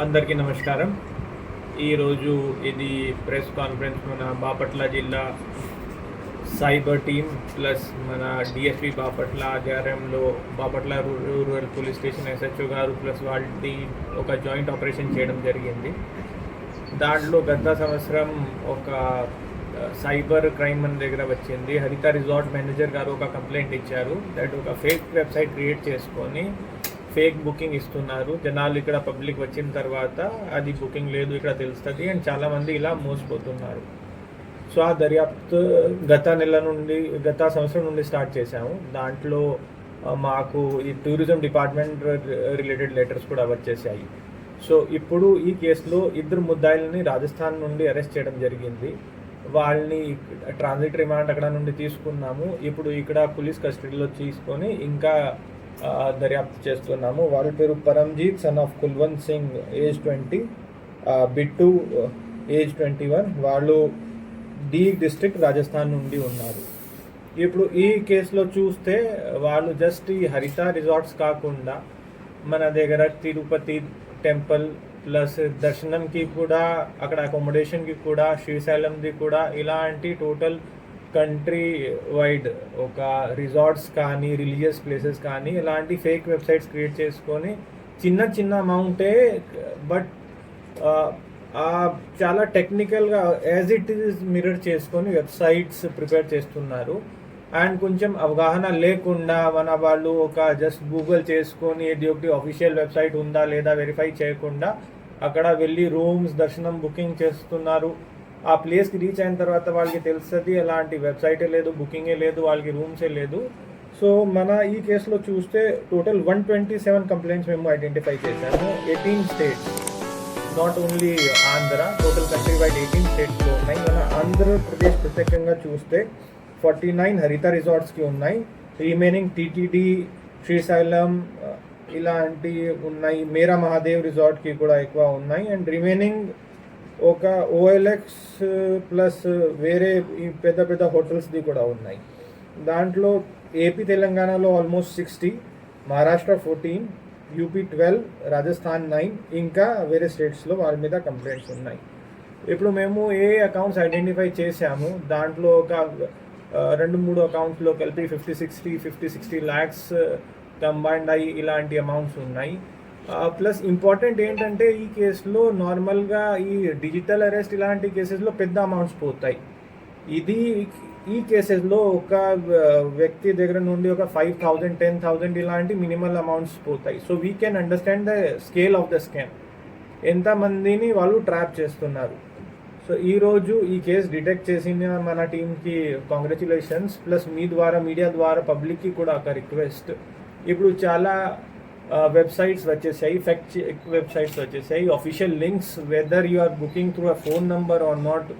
అందరికీ నమస్కారం. ఈరోజు ఇది ప్రెస్ కాన్ఫరెన్స్ మన బాపట్ల జిల్లా సైబర్ టీమ్ ప్లస్ మన డిఎస్పి బాపట్ల ఆధ్వర్యంలో బాపట్ల రూ- రూరల్ పోలీస్ స్టేషన్ ఎస్హెచ్ఓ గారు ప్లస్ వాళ్ళది ఒక జాయింట్ ఆపరేషన్ చేయడం జరిగింది. దాంట్లో గత సంవత్సరం ఒక సైబర్ క్రైమ్ మన దగ్గర వచ్చింది. హరిత రిసార్ట్ మేనేజర్ గారు ఒక కంప్లైంట్ ఇచ్చారు. దట్ ఒక ఫేక్ వెబ్సైట్ క్రియేట్ చేసుకొని ఫేక్ బుకింగ్ ఇస్తున్నారు. జనాలు ఇక్కడ పబ్లిక్ వచ్చిన తర్వాత అది బుకింగ్ లేదు ఇక్కడ తెలుస్తుంది అండ్ చాలామంది ఇలా మోసపోతున్నారు. సో ఆ దర్యాప్తు గత నెల నుండి గత సంవత్సరం నుండి స్టార్ట్ చేశాము. దాంట్లో మాకు ఈ టూరిజం డిపార్ట్మెంట్ రిలేటెడ్ లెటర్స్ కూడా వచ్చేసాయి. సో ఇప్పుడు ఈ కేసులో ఇద్దరు ముద్దాయిల్ని రాజస్థాన్ నుండి అరెస్ట్ చేయడం జరిగింది. వాళ్ళని ట్రాన్సిట్ రిమాండ్ అక్కడ నుండి తీసుకున్నాము. ఇప్పుడు ఇక్కడ పోలీస్ కస్టడీలో తీసుకొని ఇంకా దర్యాప్తు చేస్తున్నాము. వాళ్ళ పేరు Paramjit son of Kulwant Singh age twenty Bittu age twenty one వాళ్ళు డి డిస్ట్రిక్ట్ రాజస్థాన్ నుండి ఉన్నారు. ఇప్పుడు ఈ కేసులో చూస్తే వాళ్ళు జస్ట్ ఈ హరిత రిసార్ట్స్ కాకుండా మన దగ్గర తిరుపతి టెంపుల్ ప్లస్ దర్శనంకి కూడా అక్కడ అకామిడేషన్కి కూడా శ్రీశైలంది కూడా ఇలాంటి టోటల్ కంట్రీ వైడ్ ఒక రిసార్ట్స్ కానీ రిలీజియస్ ప్లేసెస్ కానీ ఇలాంటి ఫేక్ వెబ్సైట్స్ క్రియేట్ చేసుకొని చిన్న చిన్న అమౌంటే బట్ చాలా టెక్నికల్గా యాజ్ ఇట్ ఈజ్ మిరర్ చేసుకొని వెబ్సైట్స్ ప్రిపేర్ చేస్తున్నారు. అండ్ కొంచెం అవగాహన లేకుండా మన వాళ్ళు ఒక జస్ట్ గూగుల్ చేసుకొని ఇది ఒకటి అఫీషియల్ వెబ్సైట్ ఉందా లేదా వెరిఫై చేయకుండా అక్కడ వెళ్ళి రూమ్స్ దర్శనం బుకింగ్ చేస్తున్నారు. ఆ ప్లేస్కి రీచ్ అయిన తర్వాత వాళ్ళకి తెలుస్తుంది ఎలాంటి వెబ్సైటే లేదు బుకింగే లేదు వాళ్ళకి రూమ్సే లేదు. సో మన ఈ కేసులో చూస్తే total one twenty seven complaints మేము ఐడెంటిఫై చేశాము. Eighteen states not only Andhra total country wide eighteen స్టేట్స్లో ఉన్నాయి. మన ఆంధ్రప్రదేశ్ ప్రత్యేకంగా చూస్తే ఫార్టీ నైన్ హరిత రిసార్ట్స్కి ఉన్నాయి. రిమైనింగ్ టీటీడీ శ్రీశైలం ఇలాంటి ఉన్నాయి. మేరా మహాదేవ్ రిసార్ట్కి కూడా ఎక్కువ ఉన్నాయి. అండ్ రిమైనింగ్ ఒక ఓఎల్ఎక్స్ ప్లస్ uh, uh, వేరే ఈ పెద్ద పెద్ద హోటల్స్ది కూడా ఉన్నాయి. దాంట్లో ఏపీ తెలంగాణలో almost sixty Maharashtra fourteen UP twelve Rajasthan nine ఇంకా వేరే స్టేట్స్లో వారి మీద కంప్లైంట్స్ ఉన్నాయి. ఇప్పుడు మేము ఏ అకౌంట్స్ ఐడెంటిఫై చేశాము దాంట్లో ఒక uh, రెండు మూడు అకౌంట్స్లో కలిపి fifty sixty fifty sixty lakhs combined అయ్యి ఇలాంటి అమౌంట్స్ ఉన్నాయి. ప్లస్ ఇంపార్టెంట్ ఏంటంటే ఈ కేసులో నార్మల్గా ఈ డిజిటల్ అరెస్ట్ ఇలాంటి కేసెస్లో పెద్ద అమౌంట్స్ పోతాయి. ఇది ఈ కేసెస్లో ఒక వ్యక్తి దగ్గర నుండి ఒక ఫైవ్ థౌజండ్ టెన్ థౌజండ్ ఇలాంటి మినిమల్ అమౌంట్స్ పోతాయి. So we can understand the scale of the scam ఎంతమందిని వాళ్ళు ట్రాప్ చేస్తున్నారు. సో ఈరోజు ఈ కేసు డిటెక్ట్ చేసిన మన టీంకి కాంగ్రాచులేషన్స్ ప్లస్ మీ ద్వారా మీడియా ద్వారా పబ్లిక్కి కూడా ఒక రిక్వెస్ట్ ఇప్పుడు చాలా వెబ్సైట్స్ వచ్చేసాయి ఫెక్ట్ వెబ్సైట్స్ వచ్చేసాయి. Official links whether you are booking through a phone number or not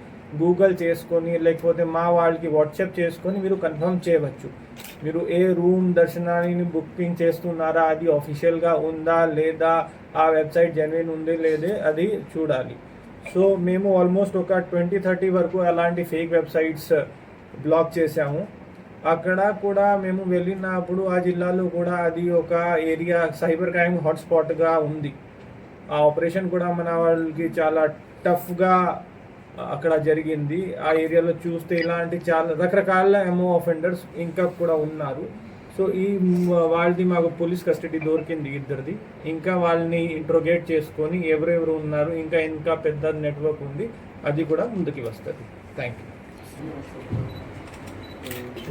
Google చేసుకొని లేకపోతే మా వాళ్ళకి వాట్సాప్ చేసుకొని మీరు కన్ఫర్మ్ చేయవచ్చు. మీరు ఏ రూమ్ దర్శనాన్ని బుకింగ్ చేస్తున్నారా అది అఫీషియల్గా ఉందా లేదా ఆ వెబ్సైట్ జెన్యున్ ఉంది లేదే అది చూడాలి. సో మేము ఆల్మోస్ట్ ఒక ట్వంటీ థర్టీ వరకు అలాంటి ఫేక్ వెబ్సైట్స్ బ్లాక్ చేసాము అక్కడ కూడా మేము వెళ్ళినప్పుడు ఆ జిల్లాలో కూడా అది ఒక ఏరియా సైబర్ క్రైమ్ హాట్స్పాట్గా ఉంది. ఆ ఆపరేషన్ కూడా మన వాళ్ళకి చాలా టఫ్గా అక్కడ జరిగింది. ఆ ఏరియాలో చూస్తే ఇలాంటి చాలా రకరకాల ఎమో అఫెండర్స్ ఇంకా కూడా ఉన్నారు. సో ఈ వాళ్ళది మాకు పోలీస్ కస్టడీ దొరికింది ఇద్దరిది. ఇంకా వాళ్ళని ఇంట్రోగేట్ చేసుకొని ఎవరెవరు ఉన్నారు ఇంకా ఇంకా పెద్ద నెట్వర్క్ ఉంది. అది కూడా ముందుకి వస్తుంది. Thank you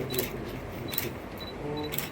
이렇게 이렇게 이렇게 이렇게 어.